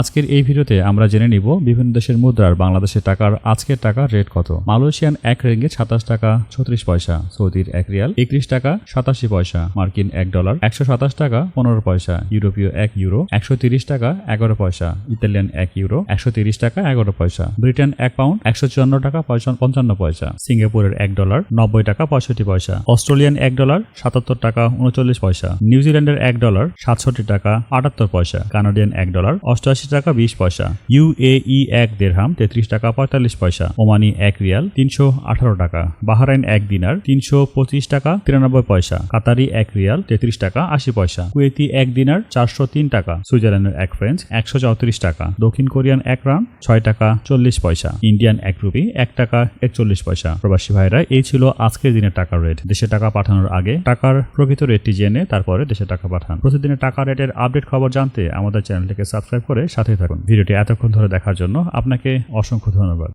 আজকের এই ভিডিওতে আমরা জেনে নিব বিভিন্ন দেশের মুদ্রার বাংলাদেশের টাকার আজকের টাকার রেট কত। মালয়েশিয়ান এক রেঙ্গে সাতাশ টাকা ছত্রিশ পয়সা, সৌদির এক রিয়াল একত্রিশ টাকা সাতাশি পয়সা, মার্কিন এক ডলার একশো সাতাশ টাকা পনেরো পয়সা, ইউরোপীয় এক ইউরো একশো তিরিশ টাকা এগারো পয়সা, ইতালিয়ান এক ইউরো একশো তিরিশ টাকা এগারো পয়সা, ব্রিটেন এক পাউন্ড একশো চুয়ান্ন টাকা পঞ্চান্ন পয়সা, সিঙ্গাপুরের এক ডলার নব্বই টাকা পঁয়ষট্টি পয়সা, অস্ট্রেলিয়ান এক ডলার সাতাত্তর টাকা উনচল্লিশ পয়সা, নিউজিল্যান্ডের এক ডলার সাতষট্টি টাকা আটাত্তর পয়সা, কানাডিয়ান এক ডলার অষ্টআশি টাকা, বিশ পয়সা। ইউএই এক দেড়হাম, তেত্রিশ টাকা, পঁয়তাল্লিশ পয়সা। ওমানি এক রিয়াল, তিনশো আঠারো টাকা। বাহারাইন এক দিনার, তিনশো পঁচিশ টাকা, তিরানব্বই পয়সা। কাতারি এক রিয়াল, তেত্রিশ টাকা, আশি পয়সা। কুয়েতি এক দিনার, চারশো তিন টাকা। সুইজারল্যান্ডের এক ফ্রেঞ্চ, একশো চৌত্রিশ টাকা। দক্ষিণ কোরিয়ান এক রান, ছয় টাকা, চল্লিশ পয়সা। ইন্ডিয়ান এক রুপি, এক টাকা, একচল্লিশ পয়সা। প্রবাসী ভাইরা, এই ছিল আজকের দিনের টাকার রেট। দেশে টাকা পাঠানোর আগে টাকার প্রকৃত রেটটি জেনে তারপরে দেশে টাকা পাঠান। প্রতিদিনের টাকা রেটের আপডেট খবর জানতে আমাদের চ্যানেলটিকে সাবস্ক্রাইব করে সাথে থাকুন। ভিডিওটি এতক্ষণ ধরে দেখার জন্য আপনাকে অসংখ্য ধন্যবাদ।